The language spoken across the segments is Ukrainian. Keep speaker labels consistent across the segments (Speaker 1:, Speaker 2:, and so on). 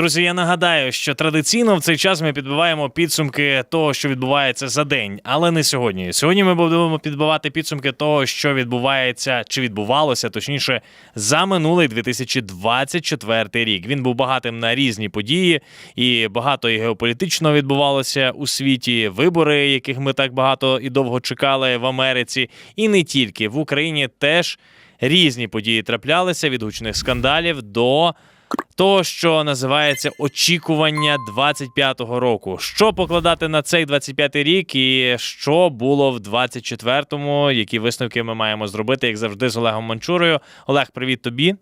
Speaker 1: Друзі, я нагадаю, що традиційно в цей час ми підбиваємо підсумки того, що відбувається за день, але не сьогодні. Сьогодні ми будемо підбивати підсумки того, що відбувається чи відбувалося, точніше, за минулий 2024 рік. Він був багатим на різні події, і багато і геополітичного відбувалося у світі. Вибори, яких ми так багато і довго чекали в Америці, і не тільки в Україні теж різні події траплялися від гучних скандалів до того, що називається очікування 25-го року. Що покладати на цей 25-й рік, і що було в 24-му, які висновки ми маємо зробити, як завжди, з Олегом Манчурою. Олег, привіт тобі.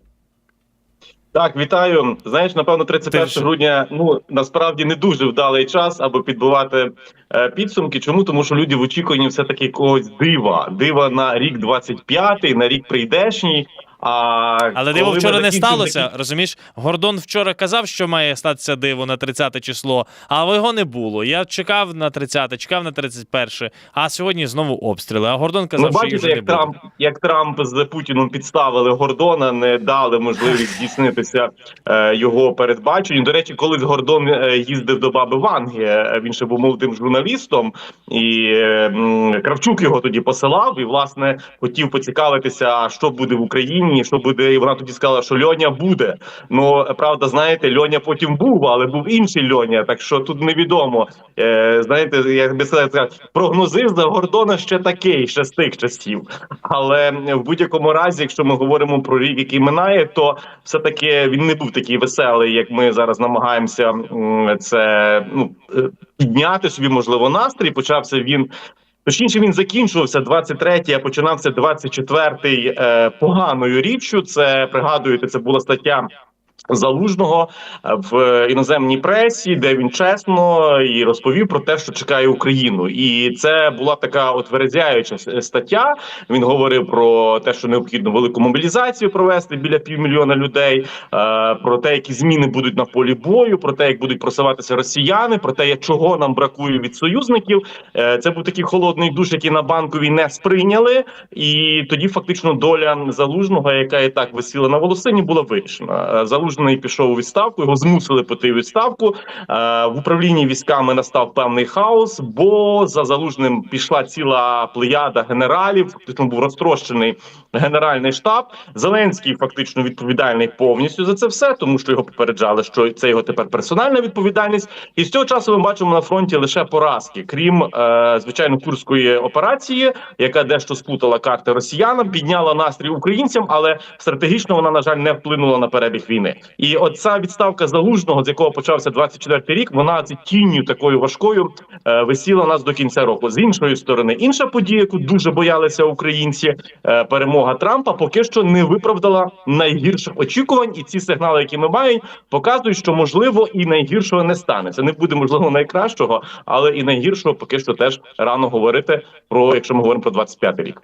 Speaker 2: Так, вітаю. Знаєш, напевно, 31
Speaker 1: Ти
Speaker 2: грудня ну насправді не дуже вдалий час, аби підбивати е, підсумки. Чому? Тому що люди в очікуванні все таки якогось дива. Дива на рік 25-й, на рік прийдешній. А
Speaker 1: Але диво вчора не сталося.
Speaker 2: такі-
Speaker 1: Розумієш, Гордон вчора казав, що має статися диво на 30 число, а його не було. Я чекав на 30, чекав на 31, а сьогодні знову обстріли. А Гордон
Speaker 2: Ну,
Speaker 1: казав, що їх
Speaker 2: бачите,
Speaker 1: вже не
Speaker 2: як
Speaker 1: буде.
Speaker 2: Трамп, як Трамп з Путіном підставили Гордона, не дали можливість здійснитися е, його передбаченню. До речі, колись Гордон е, їздив до баби Ванги. е, Він ще був молодим журналістом, і е, Кравчук його тоді посилав. І власне хотів поцікавитися, що буде в Україні, що буде. І вона тоді сказала, що Льоня буде. Ну правда, знаєте, Льоня потім був, але був інший Льоня. Так що тут невідомо. Е, знаєте, як би сказати, прогнозив за Гордона ще такий, ще з тих часів. Але в будь-якому разі, якщо ми говоримо про рік, який минає, то все таки він не був такий веселий, як ми зараз намагаємося це ну підняти собі, можливо, настрій. Почався він. Точніше, він закінчувався 23-й, а починався 24-й е, поганою річчю. Це пригадуєте, це була стаття Залужного е, в іноземній пресі, де він чесно і розповів про те, що чекає Україну, і це була така от стаття. Він говорив про те, що необхідно велику мобілізацію провести біля півмільйона людей, е, про те, які зміни будуть на полі бою, про те, як будуть просуватися росіяни, про те, чого нам бракує від союзників. Е, Це був такий холодний душ, який на банковій не сприйняли, і тоді фактично доля залужного, яка і так висіла на волосині, була вирішена. Е, Залужний пішов у відставку, його змусили піти у відставку. Е, В управлінні військами настав певний хаос, бо за залужним пішла ціла плеяда генералів. Фактично був розтрощений генеральний штаб. Зеленський фактично відповідальний повністю за це все, тому що його попереджали, що це його тепер персональна відповідальність. І з цього часу ми бачимо на фронті лише поразки, крім е, звичайно курської операції, яка дещо спутала карти росіянам, підняла настрій українцям, але стратегічно вона на жаль не вплинула на перебіг війни. І оця відставка залужного, з якого почався 24-й рік, вона ці тінню такою важкою е, висіла нас до кінця року. З іншої сторони, інша подія, яку дуже боялися українці, е, перемога Трампа, поки що не виправдала найгірших очікувань, і ці сигнали, які ми маємо, показують, що можливо і найгіршого не станеться. Не буде можливо найкращого, але і найгіршого поки що теж рано говорити про, якщо ми говоримо про 25-й рік.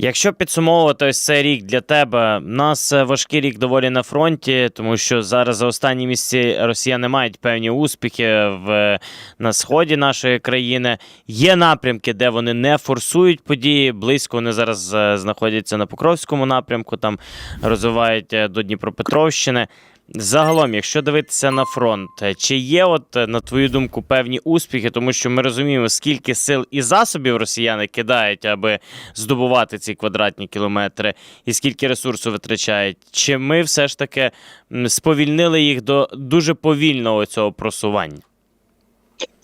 Speaker 3: Якщо підсумовувати ось цей рік для тебе, у нас е, важкий рік доволі на фронті, тому що зараз за останні місяці росіяни мають певні успіхи в на сході нашої країни. Є напрямки, де вони не форсують події. Близько вони зараз е, знаходяться на Покровському напрямку, там розвивають е, до Дніпропетровщини. Загалом, якщо дивитися на фронт, е, чи є, от е, на твою думку, певні успіхи, тому що ми розуміємо, скільки сил і засобів росіяни кидають, аби здобувати ці квадратні кілометри, і скільки ресурсу витрачають? Чи ми все ж таки сповільнили їх до дуже повільного цього просування?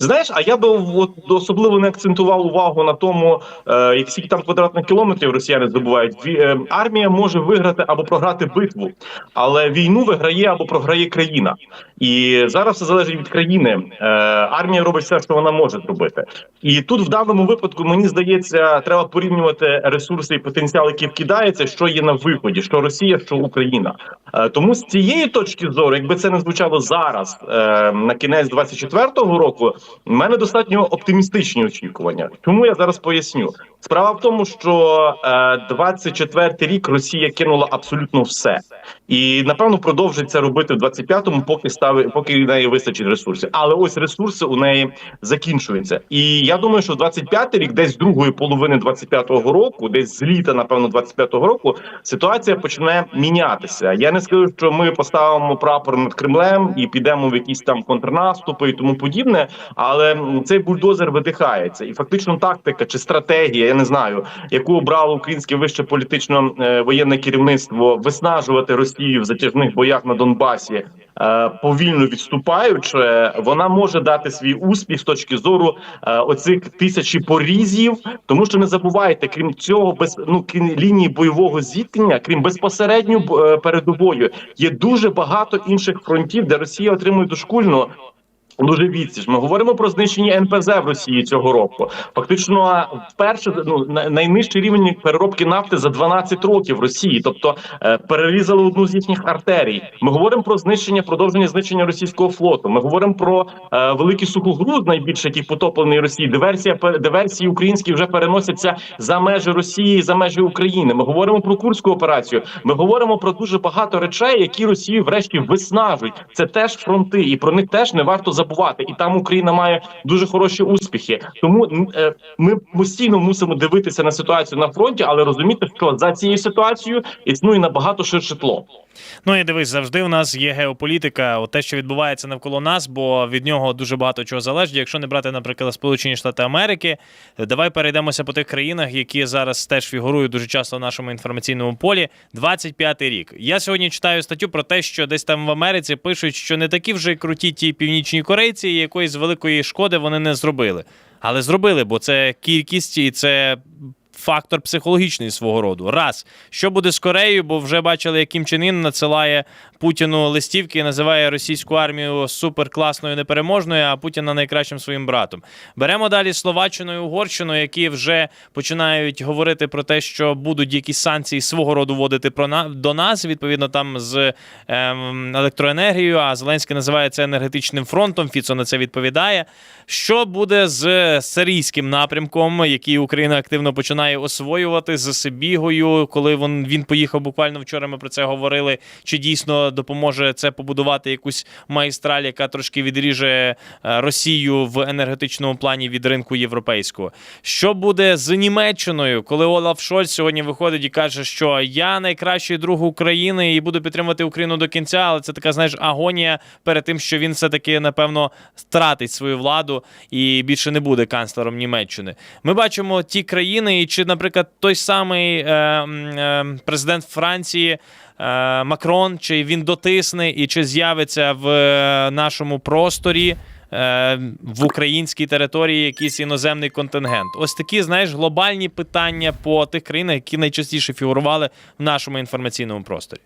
Speaker 2: Знаєш, а я би от особливо не акцентував увагу на тому, е, скільки там квадратних кілометрів росіяни здобувають. Ві- е, армія може виграти або програти битву, але війну виграє або програє країна. І зараз все залежить від країни. Е, армія робить все, що вона може зробити. І тут в даному випадку мені здається, треба порівнювати ресурси і потенціал, який вкидається, що є на виході, що Росія, що Україна. Е, Тому з цієї точки зору, якби це не звучало зараз, е, на кінець 24-го року, в мене достатньо оптимістичні очікування. Чому я зараз поясню? Справа в тому, що е, 24-й рік Росія кинула абсолютно все, і напевно продовжить це робити в 25-му, поки стави, поки в неї вистачить ресурсів. Але ось ресурси у неї закінчуються. І я думаю, що 25-й рік, десь другої половини 25-го року, десь з літа, напевно, 25-го року, ситуація почне мінятися. Я не скажу, що ми поставимо прапор над Кремлем і підемо в якісь там контрнаступи і тому подібне. Але цей бульдозер видихається, і фактично тактика чи стратегія, я не знаю, яку обрало українське вище політично е, воєнне керівництво, виснажувати Росію в затяжних боях на Донбасі. е, Повільно відступаючи, вона може дати свій успіх з точки зору е, оцих тисячі порізів, тому що не забувайте, крім цього, без ну крім лінії бойового зіткнення, крім безпосередньо передовою, є дуже багато інших фронтів, де Росія отримує дошкульно. Дуже відсіч. Ми говоримо про знищення НПЗ в Росії цього року. Фактично, вперше ну на- найнижчий рівень переробки нафти за 12 років в Росії, тобто е, перерізали одну з їхніх артерій. Ми говоримо про знищення, продовження знищення російського флоту. Ми говоримо про е, великий сухогруз, найбільше який потоплений Росії. Диверсія диверсії українські вже переносяться за межі Росії, за межі України. Ми говоримо про курську операцію. Ми говоримо про дуже багато речей, які Росію врешті виснажують. Це теж фронти, і про них теж не варто забувати. І там Україна має дуже хороші успіхи. Тому е, ми постійно мусимо дивитися на ситуацію на фронті, але розуміти, що за цією ситуацією існує набагато ширше тло.
Speaker 1: Ну і дивись, завжди у нас є геополітика, от те, що відбувається навколо нас, бо від нього дуже багато чого залежить. Якщо не брати, наприклад, Сполучені Штати Америки, давай перейдемося по тих країнах, які зараз теж фігурують дуже часто в нашому інформаційному полі. 25-й рік. Я сьогодні читаю статтю про те, що десь там в Америці пишуть, що не такі вже круті ті північні корейці, якоїсь великої шкоди вони не зробили. Але зробили, бо це кількість і це фактор психологічний свого роду. Раз, що буде з Кореєю, бо вже бачили, як Кім Чен Ін надсилає Путіну листівки і називає російську армію суперкласною непереможною, а Путіна найкращим своїм братом. Беремо далі Словаччину і Угорщину, які вже починають говорити про те, що будуть якісь санкції свого роду вводити про на до нас, відповідно там з ем, електроенергією. А Зеленський називає це енергетичним фронтом. Фіцо на це відповідає. Що буде з сирійським напрямком, який Україна активно починає освоювати з Сибігою, коли він, він поїхав буквально вчора. Ми про це говорили. Чи дійсно допоможе це побудувати якусь майстраль, яка трошки відріже е, Росію в енергетичному плані від ринку європейського? Що буде з Німеччиною, коли Олаф Шольц сьогодні виходить і каже, що я найкращий друг України і буду підтримувати Україну до кінця, але це така, знаєш, агонія перед тим, що він все-таки напевно втратить свою владу і більше не буде канцлером Німеччини. Ми бачимо ті країни, і чи, наприклад, той самий е, е, президент Франції. е, Макрон, чи він дотисне і чи з'явиться в е, нашому просторі е, в українській території якийсь іноземний контингент? Ось такі, знаєш, глобальні питання по тих країнах, які найчастіше фігурували в нашому інформаційному просторі.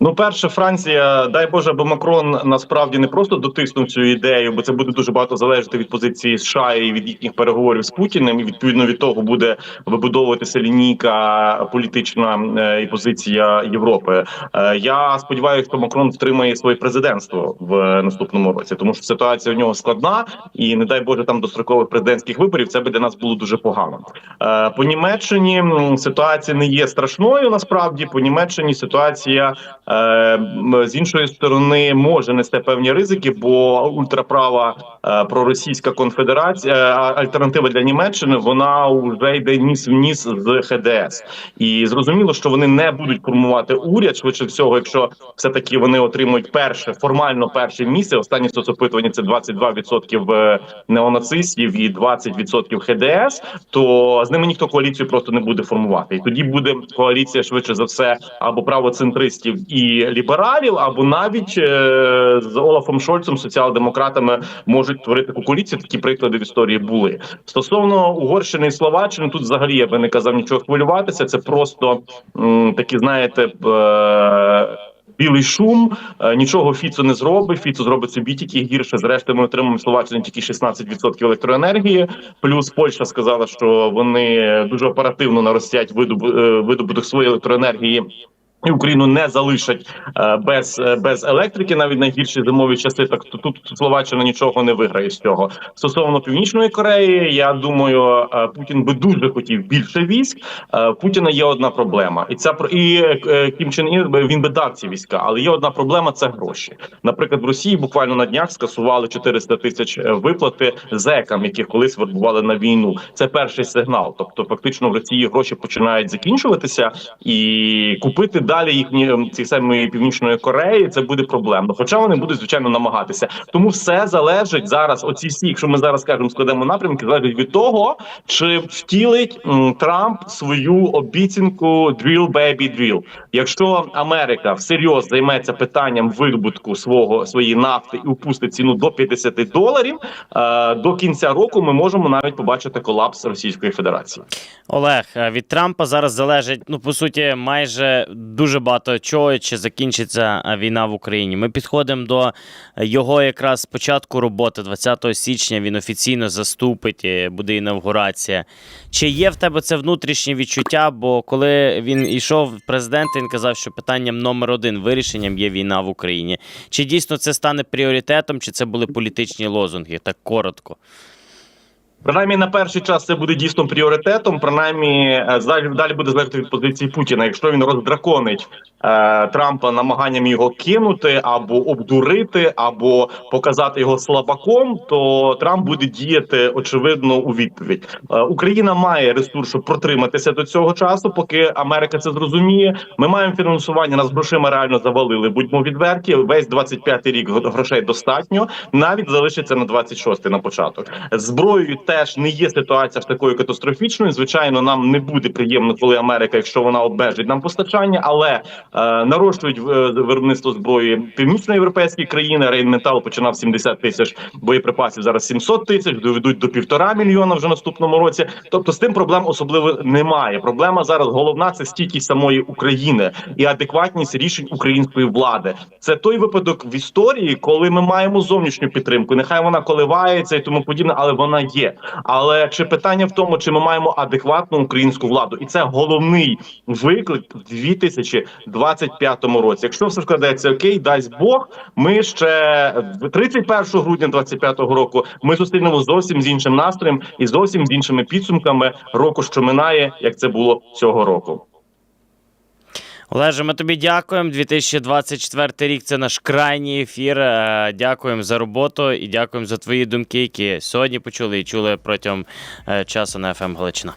Speaker 2: Ну, перше, Франція, дай Боже, аби Макрон насправді не просто дотиснув цю ідею, бо це буде дуже багато залежати від позиції США і від їхніх переговорів з Путіним. І відповідно від того буде вибудовуватися лінійка політична е, і позиція Європи. Е, Я сподіваюся, що Макрон втримає своє президентство в наступному році, тому що ситуація в нього складна, і не дай Боже, там дострокових президентських виборів це би для нас було дуже погано. Е, По Німеччині ситуація не є страшною. Насправді по Німеччині ситуація. Е, з іншої сторони може нести певні ризики, бо ультраправа е, проросійська конфедерація, е, альтернатива для Німеччини, вона вже йде ніс в ніс з ХДС, і зрозуміло, що вони не будуть формувати уряд швидше всього, якщо все таки вони отримують перше формально перше місце. Останні соцопитування це 22% е, неонацистів і 20% ХДС. То з ними ніхто коаліцію просто не буде формувати, і тоді буде коаліція швидше за все або правоцентристів і лібералів, або навіть е, з Олафом Шольцем, соціал-демократами можуть творити таку коаліцію. Такі приклади в історії були стосовно Угорщини і Словаччини. Тут взагалі я би не казав нічого хвилюватися. Це просто м, такі, знаєте. Е, Білий шум, Е, нічого Фіцо не зробить. Фіцо зробить собі тільки гірше. Зрештою, ми отримаємо Словаччині тільки 16% електроенергії. Плюс Польща сказала, що вони дуже оперативно наростять е, видобуток своєї електроенергії І Україну не залишать е, без, е, без електрики, навіть найгірші зимові часи. Так то тут Словаччина нічого не виграє з цього. Стосовно північної Кореї, я думаю, е, Путін би дуже хотів більше військ. Путіна є одна проблема, і ця про і Кім Чен Ін він би дав ці війська, але є одна проблема це гроші. Наприклад, в Росії буквально на днях скасували 400 тисяч виплати зекам, яких колись вербували на війну. Це перший сигнал. Тобто, фактично, в Росії гроші починають закінчуватися, і купити далі їхні ем, ці самі північної Кореї це буде проблемно. Хоча вони будуть звичайно намагатися. Тому все залежить зараз. Оці всі, якщо ми зараз кажемо, складемо напрямки, залежить від того, чи втілить Трамп свою обіцянку «drill, baby, drill». Якщо Америка всерйоз займеться питанням видобутку свого своєї нафти і опустить ціну до 50 доларів, е, до кінця року ми можемо навіть побачити колапс Російської Федерації.
Speaker 3: Олег, е, від Трампа зараз залежить, ну по суті, майже дуже багато чого, чи закінчиться е, війна в Україні. Ми підходимо до його якраз початку роботи 20 січня. Він офіційно заступить, е, буде інавгурація. Чи є в тебе це внутрішнє відчуття? Бо коли він йшов в президент, він казав, що питанням номер один вирішенням є війна в Україні. Чи дійсно це стане пріоритетом, чи це були політичні лозунги? Так коротко.
Speaker 2: Принаймні на перший час це буде дійсно пріоритетом. Принаймні е, далі, далі буде залежати від позиції Путіна. Якщо він роздраконить е, Трампа намаганням його кинути або обдурити, або показати його слабаком, то Трамп буде діяти очевидно у відповідь. Е, Україна має ресурс, щоб протриматися до цього часу, поки Америка це зрозуміє. Ми маємо фінансування, нас грошима реально завалили. Будьмо відверті. Весь 25-й рік грошей достатньо. Навіть залишиться на 26-й на початок. Зброєю теж не є ситуація ж такою катастрофічною. Звичайно, нам не буде приємно, коли Америка, якщо вона обмежить нам постачання, але е, нарощують е, виробництво зброї північноєвропейські країни. Рейнметал починав 70 тисяч боєприпасів. Зараз 700 тисяч, доведуть до півтора мільйона вже наступному році. Тобто з тим проблем особливо немає. Проблема зараз головна це стійкість самої України і адекватність рішень української влади. Це той випадок в історії, коли ми маємо зовнішню підтримку. Нехай вона коливається і тому подібне, але вона є. Але чи питання в тому, чи ми маємо адекватну українську владу, і це головний виклик в 2025 році. Якщо все складеться окей, дасть Бог. Ми ще в 31 грудня 2025 року ми зустрінемо зовсім з іншим настроєм і зовсім з іншими підсумками року, що минає, як це було цього року.
Speaker 3: Олеже, ми тобі дякуємо. 2024 рік це наш крайній ефір. Е, Дякуємо за роботу і дякуємо за твої думки, які сьогодні почули і чули протягом е, часу на ФМ Галичина.